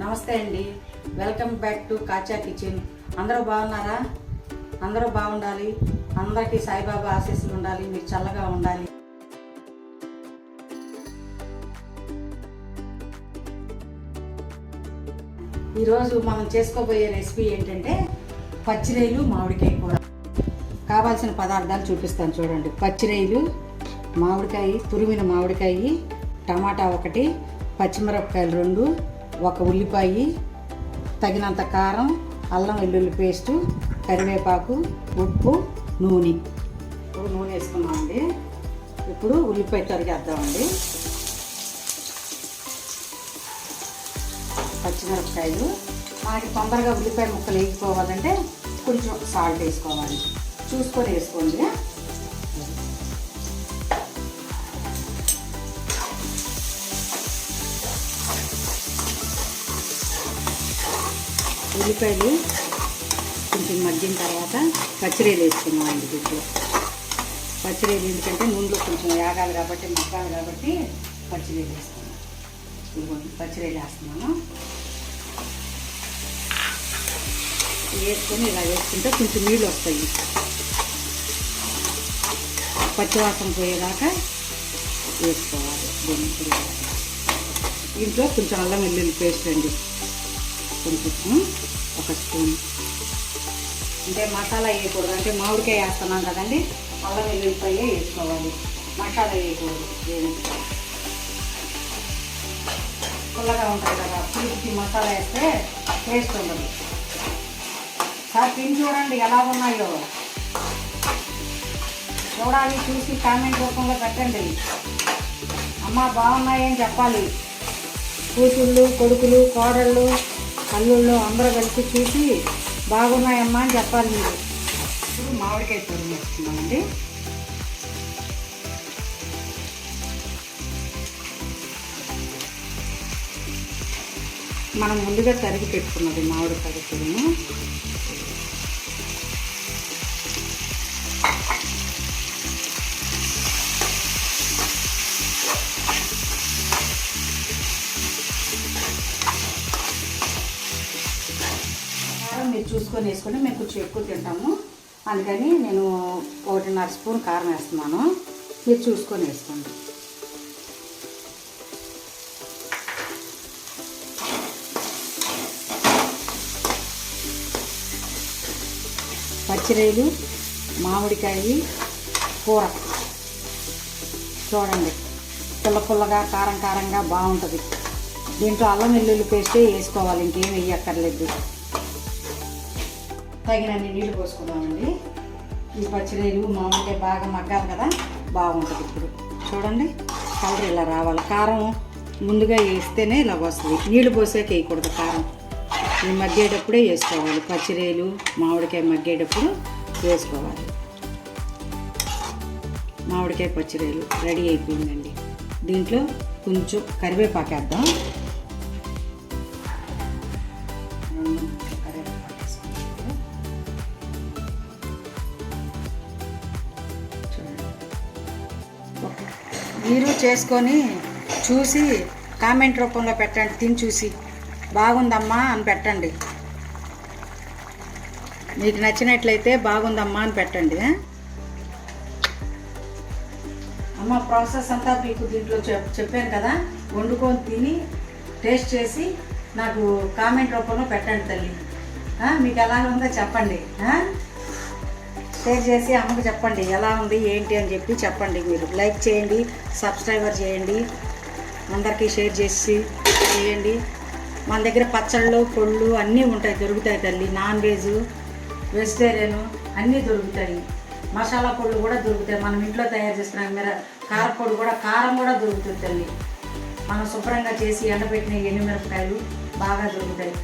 నమస్తే అండి. Welcome back to Kacha kitchen అందరూ బాగున్నారా? అందరూ బాగుండాలి. అందరికీ సాయిబాబా ఆశీస్సులు ఉండాలి. మీరు చల్లగా ఉండాలి. ఈరోజు మనం చేసుకోబోయే రెసిపీ ఏంటంటే పచ్చిరేలు మామిడికాయ కూర. కావాల్సిన పదార్థాలు చూపిస్తాను చూడండి. పచ్చిరేలు మామిడికాయ తురిమిన మామిడికాయ టమాటా ఒకటి పచ్చిమిరపకాయలు రెండు ఒక ఉల్లిపాయ తగినంత కారం అల్లం వెల్లుల్లి పేస్టు కరివేపాకు ఉప్పు నూనె. ఇప్పుడు నూనె వేసుకున్నామండి. ఇప్పుడు ఉల్లిపాయ తరిగేద్దామండి. పచ్చిమిరపకాయలు. మనకి తొందరగా ఉల్లిపాయ ముక్కలు వేసుకోవాలంటే కొంచెం సాల్ట్ వేసుకోవాలి. చూసుకొని వేసుకోండి. ఉల్లిపాయలు కొంచెం మగ్గిన తర్వాత పచ్చిరేలు వేసుకున్నామండి దీంట్లో పచ్చిరేలు ఎందుకంటే నూనెలో కొంచెం యాగాలి కాబట్టి మగ్గాలి కాబట్టి పచ్చిరేలు వేసుకున్నాం ఇదిగోండి పచ్చిరేలు వేస్తున్నాను. వేసుకొని ఇలా వేసుకుంటే కొంచెం నీళ్ళు వస్తాయి. పచ్చివాసన పోయేదాకా వేసుకోవాలి. దీన్ని దీంట్లో కొంచెం అల్లం వెల్లుల్లి పేస్ట్ అండి. కొంచెం ఒక స్పూన్. అంటే మసాలా వేయకూడదు అంటే మామిడికాయ వేస్తున్నాం కదండి అల్లం వెల్లుల్లిపాయ వేసుకోవాలి. మసాలా వేయకూడదు ఏమి పుల్లగా ఉంటుంది కదా పులికి మసాలా వేస్తే టేస్ట్ ఉండదు. సార్ తిని చూడండి ఎలా ఉన్నాయో. చూడాలి చూసి కామెంట్ రూపంలో పెట్టండి. అమ్మ బాగున్నాయని చెప్పాలి. కూతుళ్ళు కొడుకులు కోడళ్ళు అల్లుళ్ళు అందరూ కలిసి చూసి బాగున్నాయమ్మా అని చెప్పాలి మీరు. ఇప్పుడు మామిడికాయ తురుము వేస్తున్నామండి మనం ముందుగా తరిగి పెట్టుకున్నది మామిడికాయ తురుము చూసుకొని వేసుకొని మేము కొంచెం ఎక్కువ తింటాము. అందుకని నేను ఒకటిన్నర స్పూన్ కారం వేస్తున్నాను. మీరు చూసుకొని వేసుకోండి. పచ్చిరాయలు మామిడికాయ కూర. చూడండి. పుల్ల పుల్లగా కారం కారంగా బాగుంటుంది. దీంట్లో అల్లం వెల్లుల్లి పేస్టే వేసుకోవాలి. ఇంకేం వేయక్కర్లేదు. తగినన్ని నీళ్ళు పోసుకుందామండి. ఈ పచ్చిరేలు మామిడికాయ బాగా మగ్గాలి కదా బాగుంటుంది ఇప్పుడు. చూడండి కలర్ ఇలా రావాలి. కారం ముందుగా వేస్తేనే ఇలా వస్తుంది. నీళ్ళు పోసాక వేయకూడదు కారం. ఈ మగ్గేటప్పుడే వేసుకోవాలి. పచ్చిరేలు మామిడికాయ మగ్గేటప్పుడు వేసుకోవాలి. మామిడికాయ పచ్చిరేలు రెడీ అయిపోయిందండి. దీంట్లో కొంచెం కరివేపాకు వేద్దాం. మీరు చేసుకొని చూసి కామెంట్ రూపంలో పెట్టండి తిని చూసి. బాగుందమ్మా అని పెట్టండి. మీకు నచ్చినట్లయితే బాగుందమ్మా అని పెట్టండి అమ్మ ప్రాసెస్ అంతా మీకు దీంట్లో చెప్ చెప్పాను కదా. వండుకొని తిని టేస్ట్ చేసి నాకు కామెంట్ రూపంలో పెట్టండి తల్లి. మీకు ఎలా ఉందో చెప్పండి షేర్ చేసి అమ్మకు చెప్పండి ఎలా ఉంది ఏంటి అని చెప్పి చెప్పండి మీరు. లైక్ చేయండి సబ్స్క్రైబర్ చేయండి అందరికీ షేర్ చేసి చేయండి. మన దగ్గర పచ్చళ్ళు పొళ్ళు అన్నీ ఉంటాయి దొరుకుతాయి తల్లి. నాన్ వెజ్ వెజిటేరియన్ అన్నీ దొరుకుతాయి. మసాలా పొళ్ళు కూడా దొరుకుతాయి. మనం ఇంట్లో తయారు చేసుకున్నాం మీరు కారపొడి కూడా కారం కూడా దొరుకుతుంది తల్లి. మనం శుభ్రంగా చేసి ఎండబెట్టిన ఎండుమిరపకాయలు బాగా దొరుకుతాయి.